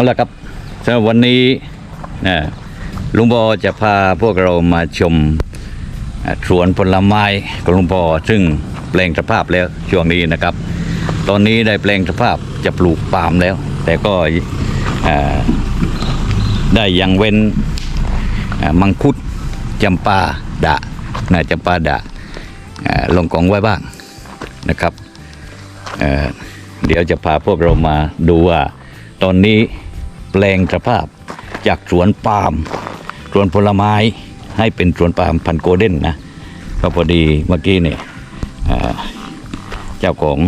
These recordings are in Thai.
เอาละครับสำหรับวันนี้นะลุงบอจะพาพวกเรามาชมสวนผลไม้ของลุงบอซึ่งแปลงสภาพแล้วช่วงนี้นะครับ ตอนนี้ได้แปลงสภาพจะปลูกปาล์มแล้ว แต่ก็ได้ยังเว้นมังคุดจำปาดะนะจำปาดะอ่าลงกองไว้บ้างนะครับเเดี๋ยวจะพาพวกเรามาดูว่าตอนนี้ แปลงสภาพ จากสวนปาล์มสวนผลไม้ให้เป็นสวนปาล์มพันโกลเด้นนะก็พอดีเมื่อกี้เนี่ยเจ้าของ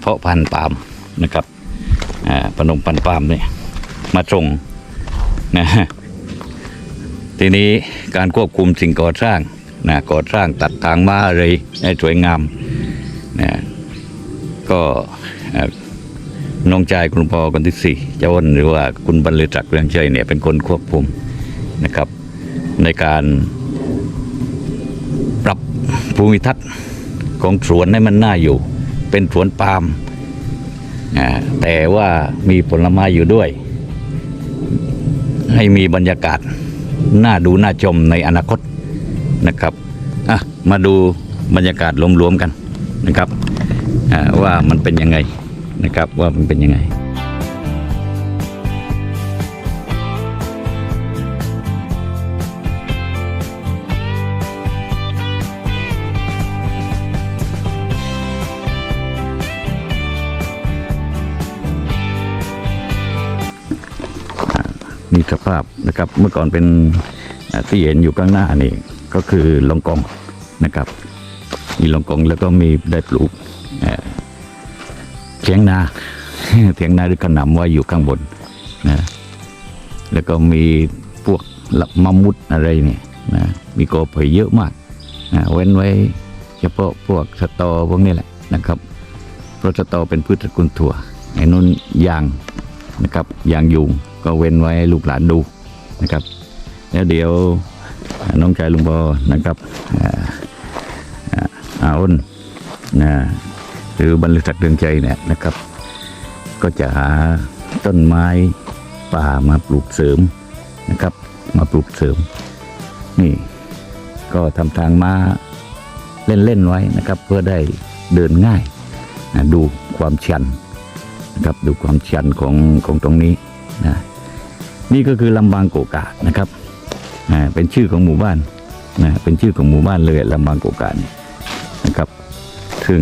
เพาะพันธุ์ปาล์มนะครับอ่าพนมพันธุ์ปาล์มเนี่ยมาส่งนะทีนี้การควบคุมสิ่งก่อสร้างนะก่อสร้างตัดทางม้าอะไรให้สวยงามนะก็ น้องชายคุณพ่อคนที่สี่เจ้าอ้นหรือว่าคุณบรรลือศักดิ์เรืองชัยเนี่ยเป็นคนควบคุมนะครับ ในการปรับภูมิทัศน์ของสวนให้มันน่าอยู่ เป็นสวนปาล์มอ่าแต่ว่ามีผลไม้อยู่ด้วย ให้มีบรรยากาศน่าดูน่าชมในอนาคตนะครับอะมาดูบรรยากาศรวมๆกันนะครับว่ามันเป็นยังไง นะครับว่ามันเป็นยังไงมีสภาพนะครับเมื่อก่อนเป็นที่เห็นอยู่ข้างหน้านี่ก็คือลองกองนะครับ มีลองกองแล้วก็มีได้ปลูก ถียงนาเถียงนาหรือขนำไว้อยู่ข้างบนนะแล้วก็มีพวกละมะมุดอะไรเนี่ยนะมีกอไผ่เยอะมากนะเว้นไว้เฉพาะพวกสตอพวกนี้แหละนะครับเพราะสตอเป็นพืชตระกูลถั่วไอ้นุ่นยางนะครับยางยุงก็เว้นไว้ให้ลูกหลานดูนะครับ แล้วเดี๋ยวน้องชายลุงบอนะครับอ่าอ่าอาอ้นนะ หรือบรรลือศักดิ์เรืองใจเนี่ยนะครับ ก็จะหาต้นไม้ป่ามาปลูกเสริมนะครับ มาปลูกเสริม นี่ ก็ทำทางมาเล่นๆไว้นะครับ เพื่อได้เดินง่ายนะดูความชันนะครับดูความชันของของตรงนี้นะนี่ก็คือลำบางโกกานะครับอ่าเป็นชื่อของหมู่บ้านนะเป็นชื่อของหมู่บ้านเลยลำบางโกกาเนี่ยนะครับ ซึ่ง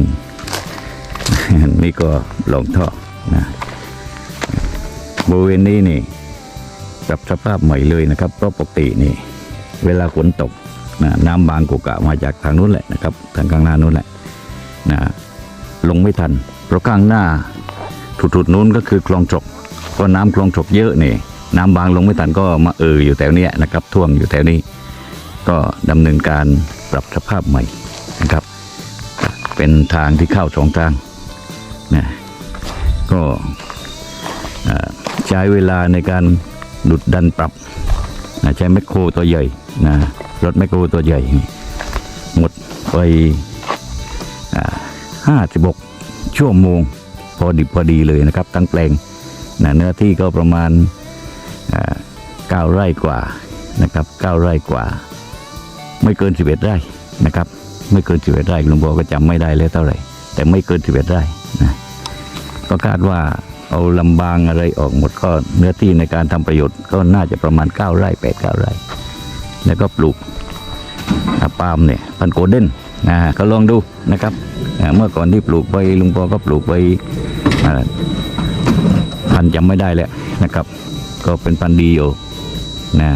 นี่ก็ลงท่อนะบริเวณนี้นี่ปรับสภาพใหม่เลยนะครับเพราะปกตินี่ เวลาฝนตกนะน้ำบางกุกะมาจากทางนู้นแหละนะครับ ทางข้างหน้านู้นแหละนะลงไม่ทัน เพราะข้างหน้าถุดๆนู้นก็คือคลองจกก็น้ำคลองจกเยอะนี่ น้ำบางลงไม่ทันก็มาเอออยู่แถวเนี้ยนะครับ ท่วมอยู่แถวนี้ ก็ดำเนินการปรับสภาพใหม่นะครับ เป็นทางที่เข้าสองทาง ก็ใช้เวลาในการดุดดันปรับใช้แมคโครตัวใหญ่นะรถแมคโครตัวใหญ่ หมดไปห้าสิบกชั่วโมงพอดิบพอดีเลยนะครับทั้งแปลงนะเนื้อที่ก็ประมาณเก้าไร่กว่านะครับเก้าไร่กว่า ไม่เกินสิบเอ็ดไร่นะครับ ไม่เกินสิบเอ็ดไร่ลวงพ่อก็จำไม่ได้แล้วเท่าไหร่ แต่ไม่เกินสิบเอ็ดไร่นะ ก็คาดว่าเอาลำบางอะไรออกหมดก็เนื้อที่ในการทำประโยชน์ก็น่าจะประมาณเก้าไร่แปดเก้าไร่ แล้วก็ปลูกปาล์มเนี่ยพันโกลเด้นนะก็ลองดูนะครับ เมื่อก่อนที่ปลูกไปลุงพอก็ปลูกไปพันจำไม่ได้แล้วนะครับ ก็เป็นพันดีอยู่นะ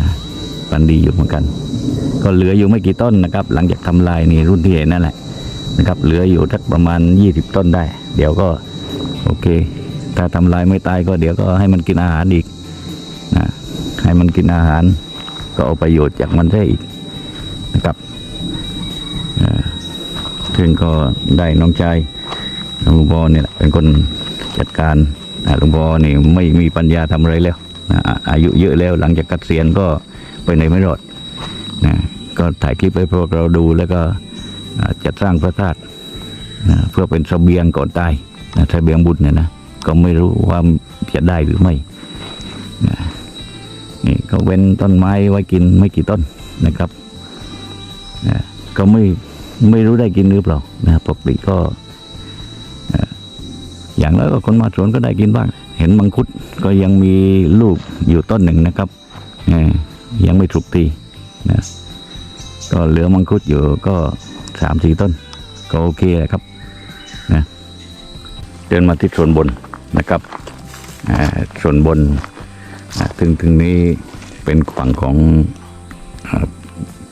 พันดีอยู่เหมือนกัน ก็เหลืออยู่ไม่กี่ต้นนะครับ หลังจากทำลายนี่รุ่นที่เห็นนั่นแหละนะครับ เหลืออยู่สักประมาณ 20 ต้นได้ เดี๋ยวก็ โอเค ถ้าทำลายไม่ตายก็เดี๋ยวก็ให้มันกินอาหารอีกนะให้มันกินอาหาร ก็เอาประโยชน์จากมันได้อีกนะครับเอ่อถึงก็ได้น้องชายหลวงพ่อเนี่ยเป็นคนจัดการอ่าหลวงพ่อนี่ไม่มีปัญญาทำอะไรแล้วนะอายุเยอะแล้วหลังจากเกษียณก็ไปไหนไม่รอดนะก็ถ่ายคลิปให้พวกเราดูแล้วก็จัดสร้างพระธาตุนะเพื่อเป็นเสบียงก่อนตาย นะเบียงบุญเนี่ยนะก็ไม่รู้ว่าจะได้หรือไม่นี่ก็เว้นต้นไม้ไว้กินไม่กี่ต้นนะครับนะก็ไม่ไม่รู้ได้กินหรือเปล่านะปกติก็อย่างน้อยก็คนมาสวนก็ได้กินบ้าง เห็นมังคุดก็ยังมีลูกอยู่ต้นหนึ่งนะครับยังไม่ถูกตีนะก็เหลือมังคุดอยู่ก็สามสี่ต้น ก็โอเคแหละครับ เดินมาที่ส่วนบนนะครับส่วนบนถึงถึงนี้เป็นฝั่งของ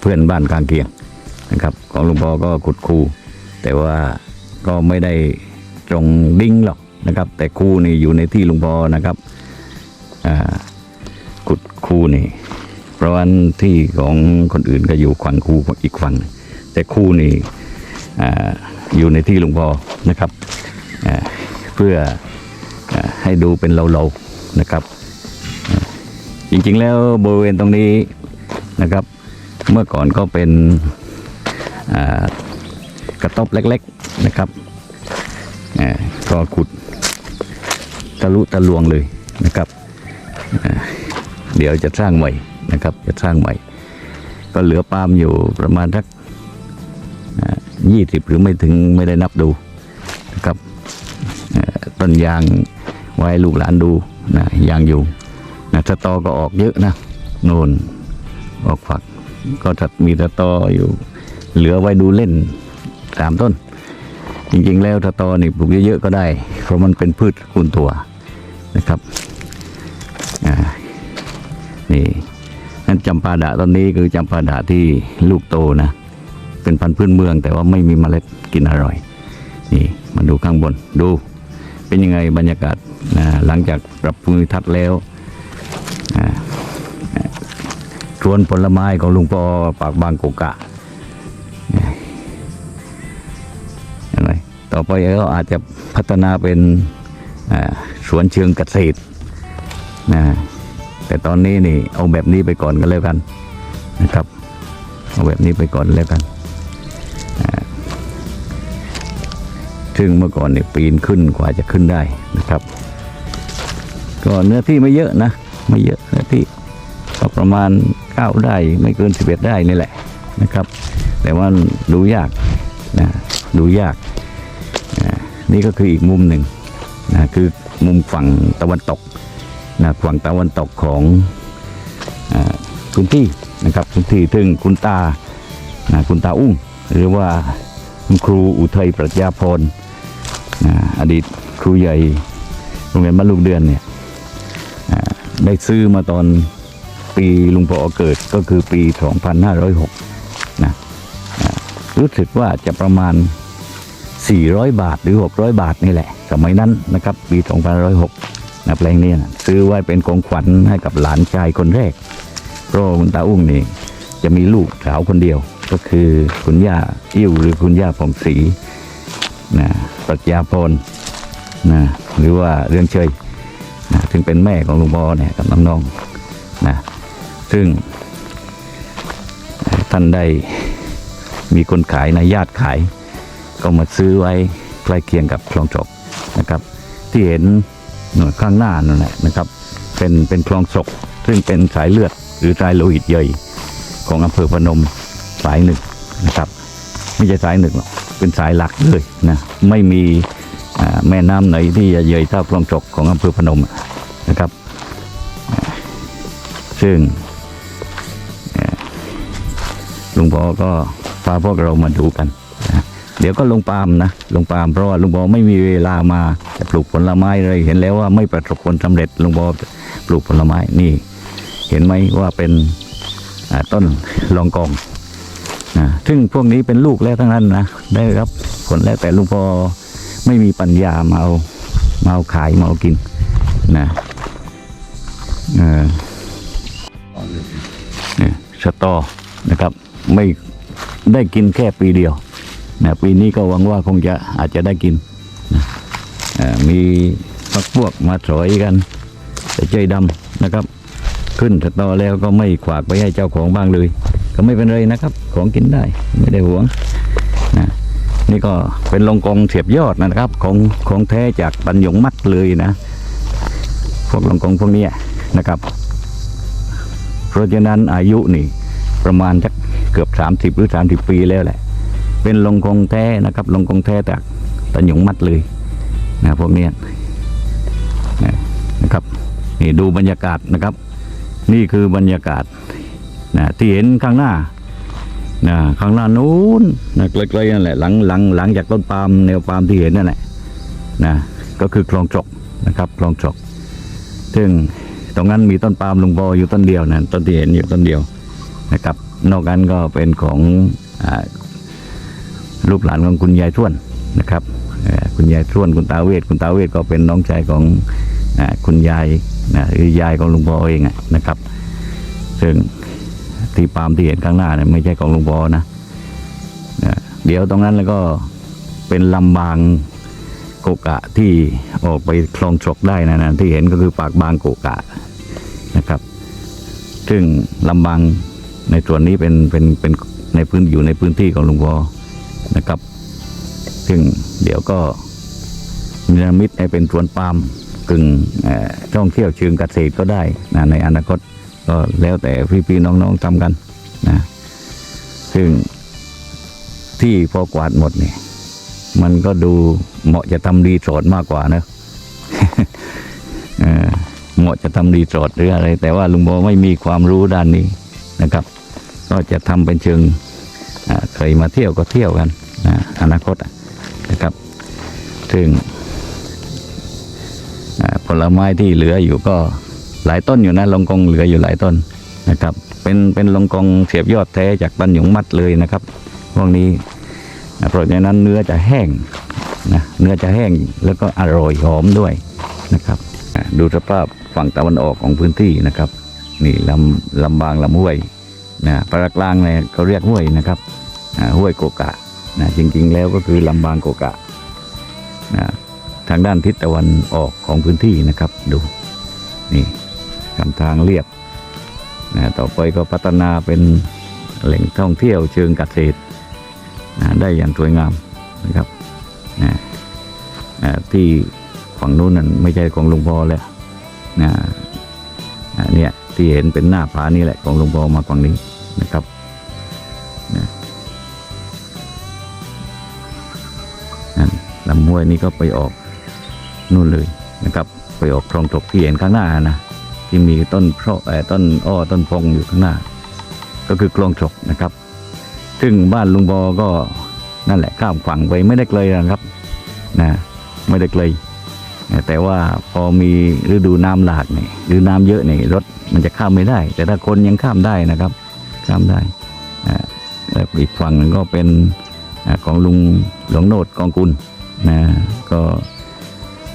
เพื่อนบ้านกลางเคียงนะครับ ของหลวงพ่อก็ขุดคูแต่ว่าก็ไม่ได้ตรงดิ้งหรอกนะครับ แต่คูนี่อยู่ในที่หลวงพ่อนะครับขุดคูนี่ เพราะว่าที่ของคนอื่นก็อยู่ฝั่งคูอีกฝั่งแต่คูนี่อยู่ในที่หลวงพ่อนะครับ เพื่ออให้ดูเป็นเราๆนะครับ จริงๆแล้วบริเวณตรงนี้นะครับ เมื่อก่อนก็เป็นกระต๊อบเล็กๆนะครับก็ขุดทะลุทะลวงเลยนะครับเดี๋ยวจะสร้างใหม่นะครับ จะสร้างใหม่ ก็เหลือปาล์มอยู่ประมาณสักยี่สิบหรือไม่ถึงไม่ได้นับดู ต้นยางไว้ลูกหลานดูนะยางอยู่นะสตอก็ออกเยอะนะโน่นออกฝัก ก็ถ้ามีสตออยู่ เหลือไว้ดูเล่นสามต้น จริงๆแล้วสตอนี่ปลูกเยอะๆก็ได้ เพราะมันเป็นพืชคูณตัวนะครับนี่นั่นจำปาดะต้นนี้คือจำปาดะที่ลูกโตนะ เป็นพันธุ์พื้นเมือง แต่ว่าไม่มีเมล็ดกินอร่อย นี่มาดูข้างบนดู เป็นยังไงบรรยากาศนะหลังจากปรับภูมิทัศน์แล้วสวนผลไม้ของลุงปอปากบางกุกะเห็นไหมต่อไปก็อาจจะพัฒนาเป็นสวนเชิงเกษตรนะแต่ตอนนี้นี่เอาแบบนี้ไปก่อนกันแล้วกันนะครับ เอาแบบนี้ไปก่อนแล้วกัน ซึ่งเมื่อก่อนเนี่ยปีนขึ้นกว่าจะขึ้นได้นะครับ ก็เนื้อที่ไม่เยอะนะ ไม่เยอะเนื้อที่ก็ประมาณเก้าได้ไม่เกินสิบเอ็ดได้นี่แหละนะครับ แต่ว่าดูยากนะดูยากนี่ก็คืออีกมุมหนึ่งนะคือมุมฝั่งตะวันตกนะฝั่งตะวันตกของอาพื้นที่นะครับพื้นที่ซึ่งคุณตานะคุณตาอุ้งหรือว่าคุณครูอุทัยปรัชญาพรน อดีตครูใหญ่โรงเรียนบ้านลูกเดือนเนี่ยได้ซื้อมาตอนปีลุงปอเกิดก็คือปี 2506 นะรู้สึกว่าจะประมาณ 400 บาทหรือ 600 บาทนี่แหละ สมัยนั้นนะครับ ปี 2506นะแปลงนี้นะซื้อไว้เป็นของขวัญให้กับหลานชายคนแรกเพราะคุณตาอุ้งนี่จะมีลูกสาวคนเดียว ก็คือคุณย่าอิ่วหรือคุณย่าผ่องศรี นะปรัชญาพรนะหรือว่าเรื่องเชยนะซึ่งเป็นแม่ของลุงบอเนี่ยกับน้องๆนะซึ่งท่านได้มีคนขายนะญาติขาย ก็มาซื้อไว้ใกล้เคียงกับคลองจกนะครับ ที่เห็นหน่วยข้างหน้านั่นแหละนะครับ เป็นเป็นคลองศกซึ่งเป็นสายเลือดหรือสายโลหิตใหญ่ของอำเภอพนมสายหนึ่งนะครับ ไม่ใช่สายหนึ่งหรอก เป็นสายหลักเลยนะไม่มีแม่น้ำไหนที่จะใหญ่เท่าคลองจกของอำเภอพนมนะครับ ซึ่งลุงพอก็พาพวกเรามาดูกันนะเดี๋ยวก็ลงปาล์มนะลงปาล์มเพราะว่าลุงพอไม่มีเวลามาจะปลูกผลไม้เลยเห็นแล้วว่าไม่ประสบผลสำเร็จลุงพอปลูกผลไม้นี่ เห็นไหมว่าเป็นต้นลองกอง ซึ่งพวกนี้เป็นลูกแล้วทั้งนั้นนะ ได้รับผลแล้วแต่ลุงพอไม่มีปัญญามาเอามาเอาขายมาเอากินนะเออเนี่ยสตอนะครับ ไม่ได้กินแค่ปีเดียวนะปีนี้ก็หวังว่าคงจะอาจจะได้กินนะมีพักพวกมาสอยกันแต่ใจดำนะครับ ขึ้นสตอแล้วก็ไม่ขวากไปให้เจ้าของบ้างเลย ก็ไม่เป็นไรนะครับ ของกินได้ไม่ได้หวงนะนี่ก็เป็นลงกองเสียบยอดนะครับ ของของแท้จากปัญญงมัดเลยนะ พวกลงกองพวกนี้นะครับ เพราะฉะนั้นอายุนี่ประมาณสักเกือบ 30 หรือ 30 ปีแล้วแหละ เป็นลงกองแท้นะครับ ลงกองแท้จากตะหยงมัดเลยนะพวกนี้นะครับนี่ดูบรรยากาศนะครับ นี่คือบรรยากาศ นะที่เห็นข้างหน้านะข้างหน้านู้นนะไกลๆนั่นแหละหลังหลังหลังจากต้นปาล์มแนวปาล์มที่เห็นนั่นแหละนะก็คือคลองจกนะครับคลองจก ซึ่งตรงนั้นมีต้นปาล์มลุงบออยู่ต้นเดียวนะต้นที่เห็นอยู่ต้นเดียวนะครับ นอกนั้นก็เป็นของอลูกหลานของคุณยายทวนนะครับคุณยายทวนคุณตาเวทคุณตาเวทก็เป็นน้องชายของอคุณยายนะหรือยายของลุงบอเองนะครับ ซึ่ง ที่ปาล์มที่เห็นข้างหน้าเนี่ยไม่ใช่ของลุงบอนะเดี๋ยวตรงนั้นแล้วก็เป็นลำบางโกกะที่ออกไปคลองฉกได้นะนะที่เห็นก็คือปากบางโกกะนะครับ ซึ่งลำบางในส่วนนี้เป็นเป็นเป็นในพื้นอยู่ในพื้นที่ของหลวงพ่อนะครับ ซึ่งเดี๋ยวก็เนรมิตให้เป็นสวนปาล์มกึ่งเอ่อท่องเที่ยวเชิงเกษตรก็ได้นะในอนาคต ก็แล้วแต่พี่ๆน้องๆทำกันนะซึ่งที่พอกวาดหมดเนี่ยมันก็ดูเหมาะจะทำรีสอร์ทมากกว่านะเหมาะจะทำรีสอร์ทหรืออะไร แต่ว่าลุงโบไม่มีความรู้ด้านนี้นะครับ ก็จะทำเป็นเชิงเคยมาเที่ยวก็เที่ยวกันนะอนาคตนะครับ ซึ่งผลไม้ที่เหลืออยู่ก็ หลายต้นอยู่นะลงกองเหลืออยู่หลายต้นนะครับ เป็นเป็นลงกองเสียบยอดแท้จากตันหยงมัดเลยนะครับพวกนี้เพราะฉะนั้นเนื้อจะแห้งนะเนื้อจะแห้งแล้วก็อร่อยหอมด้วยนะครับดูสภาพฝั่งตะวันออกของพื้นที่นะครับ นี่ลำลำบางลำห้วยนะปรากลางเนี่ยเขาเรียกห้วยนะครับห้วยโกกะนะจริงๆ แล้วก็คือลำบางโกกะนะทางด้านทิศตะวันออกของพื้นที่นะครับดูนี่ ทำทางเรียบนะต่อไปก็พัฒนาเป็นแหล่งท่องเที่ยวเชิงเกษตรนะได้อย่างสวยงามนะครับนะอ่าที่ฝั่งนู้นนั่นไม่ใช่ของหลวงพ่อแล้วนะอ่าเนี่ยที่เห็นเป็นหน้าผานี่แหละของหลวงพ่อมาฝั่งนี้นะครับนะลำห้วยนี่ก็ไปออกนู่นเลยนะครับ ไปออกคลองตกที่เห็นข้างหน้านะ ที่มีต้นเพราะเอ่อต้นอ้อต้นพงอยู่ข้างหน้า ก็คือคลองฉกนะครับ ซึ่งบ้านลุงบอก็นั่นแหละข้ามฝั่งไปไม่ได้ไกลนะครับนะไม่ได้ไกลนะแต่ว่าพอมีฤดูน้ำหลากเนี่ยหรือน้ำเยอะเนี่ยรถมันจะข้ามไม่ได้ แต่ถ้าคนยังข้ามได้นะครับ ข้ามได้แล้วอีกฝั่งนึงก็เป็นของลุงหลวงโนดกองกุลนะก็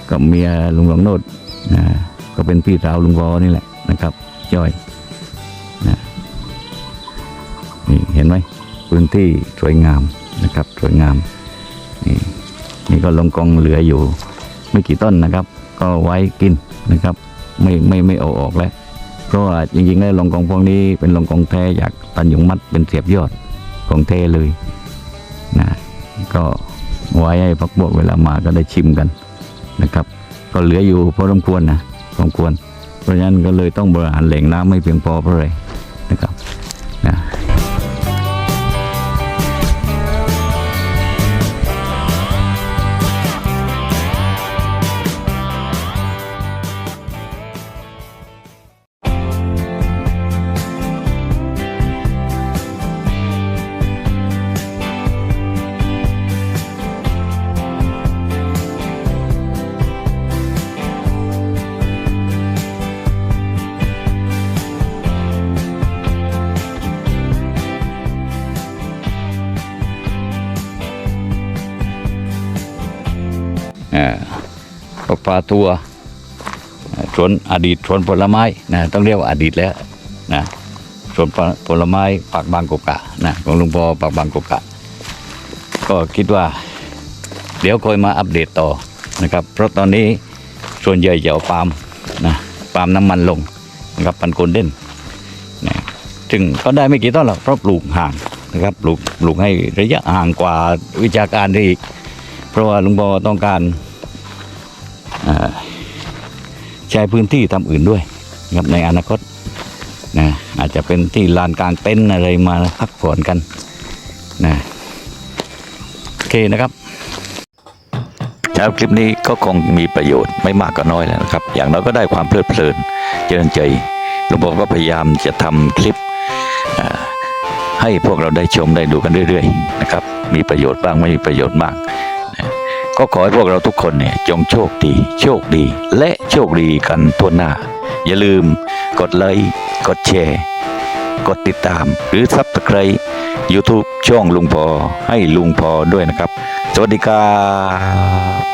กับเมียลุงหลวงโนด ก็เป็นพี่สาวลุงวอนี่แหละนะครับจ้อยนี่เห็นไหมพื้นที่สวยงามนะครับสวยงามนี่นี่ก็ลงกองเหลืออยู่ ไม่กี่ต้นนะครับ ก็ไว้กินนะครับ ไม่ไม่ไม่เอาออกแล้วเพราะว่าจริงๆแล้วลงกองพวกนี้เป็นลงกองแท้จากตันหยงมัดเป็นเสียบยอดของแท้เลยนะก็ไว้ให้พักบวกเวลามาก็ได้ชิมกันนะครับ ก็เหลืออยู่พอสมควรนะ สมควร เพราะฉะนั้นก็เลยต้องบริหารแหล่งน้ำไม่เพียงพอเพราะอะไรนะครับ พาทัวร์สวนอดีตสวนผลไม้นะต้องเรียกว่าอดีตแล้วนะสวนผลไม้ปากบางกกะนะของลุงพอปากบางกกะ ก็คิดว่า เดี๋ยวคอยมาอัปเดตต่อนะครับ เพราะตอนนี้ส่วนใหญ่จะเอาปาล์มนะปาล์มน้ำมันลงนะครับพันโกลเด้นนะซึ่งก็ได้ไม่กี่ต้นหรอกเพราะปลูกห่างนะครับปลูกปลูกให้ระยะห่างกว่าวิชาการได้อีก เพราะว่าลุงบอต้องการ ใช้พื้นที่ทำอื่นด้วยนะครับในอนาคตนะอาจจะเป็นที่ลานกลางเต็นท์อะไรมาพักผ่อนกันนะโอเคนะครับแล้วคลิปนี้ก็คงมีประโยชน์ไม่มากก็น้อยแล้วนะครับ อย่างน้อยก็ได้ความเพลิดเพลินเจริญใจหลวงพ่อก็พยายามจะทำคลิปให้พวกเราได้ชมได้ดูกันเรื่อย ๆ นะครับ มีประโยชน์บ้างไม่มีประโยชน์บ้างนะ ก็ขอให้พวกเราทุกคนเนี่ยจงโชคดี โชคดี และโชคดีกันทั่วหน้า อย่าลืมกดไลค์กดแชร์กดติดตาม หรือซับสไคร b e YouTube ช่องลุงพอให้ลุงพอด้วยนะครับ สวัสดีครับ